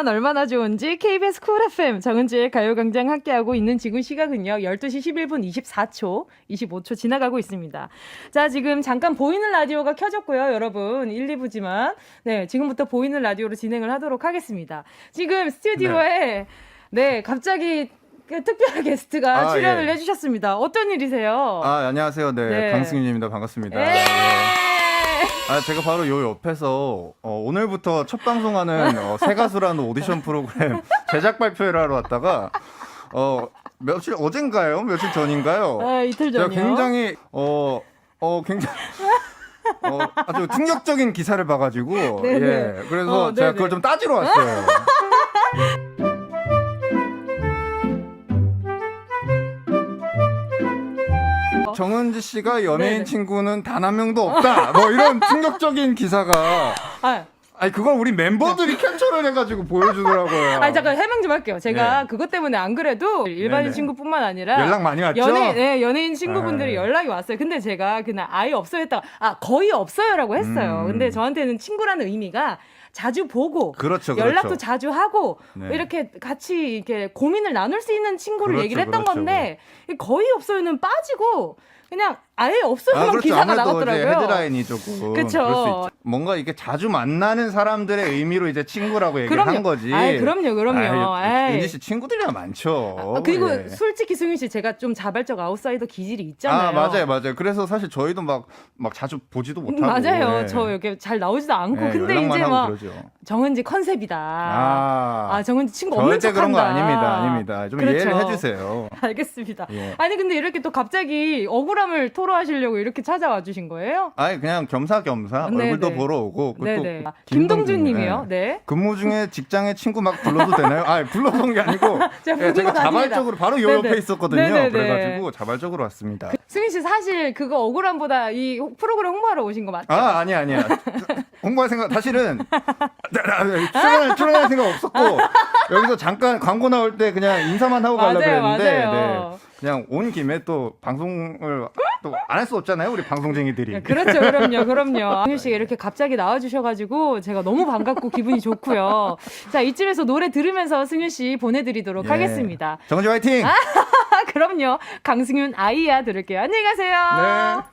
들으면 얼마나 좋은지 KBS 쿨 FM 정은지의 가요광장 함께하고 있는 지금 시각은요. 12시 11분 24초, 25초 지나가고 있습니다. 자, 지금 잠깐 보이는 라디오가 켜졌고요. 여러분, 1, 2부지만. 네, 지금부터 보이는 라디오로 진행을 하도록 하겠습니다. 지금 스튜디오에 네, 갑자기 그 특별 게스트가 아, 출연을 예. 해주셨습니다. 어떤 일이세요? 아, 안녕하세요. 네, 네. 강승윤입니다. 반갑습니다. 예! 네. 아, 제가 바로 요 옆에서 어, 오늘부터 첫 방송하는 어, 새 가수라는 오디션 프로그램 제작 발표를 하러 왔다가 어, 며칠 어젠가요? 며칠 전인가요? 아, 이틀 제가 전이요. 굉장히 어, 어, 굉장히 어, 아주 충격적인 기사를 봐가지고 네네. 예, 그래서 어, 제가 네네. 그걸 좀 따지러 왔어요. 정은지 씨가 연예인 네네. 친구는 단 한 명도 없다. 뭐 이런 충격적인 기사가 아, 아니 그걸 우리 멤버들이 캡처를 해가지고 보여주더라고요. 아니 잠깐 해명 좀 할게요. 제가 네. 그것 때문에 안 그래도 일반인 네네. 친구뿐만 아니라 연락 많이 왔죠? 연예 네, 연예인 친구분들이 네. 연락이 왔어요. 근데 제가 그날 아예 없어요 했다가 아 거의 없어요라고 했어요. 음. 근데 저한테는 친구라는 의미가 자주 보고 그렇죠, 연락도 그렇죠. 자주 하고 네. 이렇게 같이 이렇게 고민을 나눌 수 있는 친구를 그렇죠, 얘기를 했던 그렇죠. 건데 거의 없어요는 빠지고 그냥 아예 없어요만 아, 그렇죠. 기사가 나왔더라고요. 헤드라인이 조금 있죠. 뭔가 이게 자주 만나는 사람들의 의미로 이제 친구라고 얘기를 그럼요. 한 거지. 아이, 그럼요, 그럼요. 아이. 윤지 씨 친구들이야 많죠. 아, 그리고 예. 솔직히 승윤 씨 제가 좀 자발적 아웃사이더 기질이 있잖아요. 아 맞아요, 맞아요. 그래서 사실 저희도 막 막 자주 보지도 못하고. 맞아요. 예. 저 이렇게 잘 나오지도 않고 예, 근데 이제 막. 정은지 컨셉이다. 아, 아, 정은지 친구 없는 절대 척한다. 그런 거 아닙니다, 아닙니다. 좀 그렇죠. 이해를 해주세요. 알겠습니다. 예. 아니 근데 이렇게 또 갑자기 억울함을 토로하시려고 이렇게 찾아와 주신 거예요? 아니 그냥 겸사겸사 네네. 얼굴도 보러 오고 그것도 네네. 김동준님이요. 네. 근무 중에 직장에 친구 막 불러도 되나요? 아, 불러본 게 아니고 제가 예, 제가 아닙니다. 자발적으로 바로 요 네네. 옆에 있었거든요. 네네네. 그래가지고 자발적으로 왔습니다. 승윤 씨 사실 그거 억울함보다 이 프로그램 홍보하러 오신 거 맞죠? 아, 아니 아니야. 홍보할 생각 사실은 출연할, 출연할 생각 없었고 여기서 잠깐 광고 나올 때 그냥 인사만 하고 가려고 맞아요, 했는데 맞아요. 네. 그냥 온 김에 또 방송을 또 안 할 수 없잖아요. 우리 방송쟁이들이. 네, 그렇죠, 그럼요, 그럼요. 승윤 씨가 이렇게 갑자기 나와주셔가지고 제가 너무 반갑고 기분이 좋고요. 자, 이쯤에서 노래 들으면서 승윤 씨 보내드리도록 예. 하겠습니다. 정은지 화이팅! 아, 그럼요. 강승윤 아이야 들을게요. 안녕히 가세요. 네.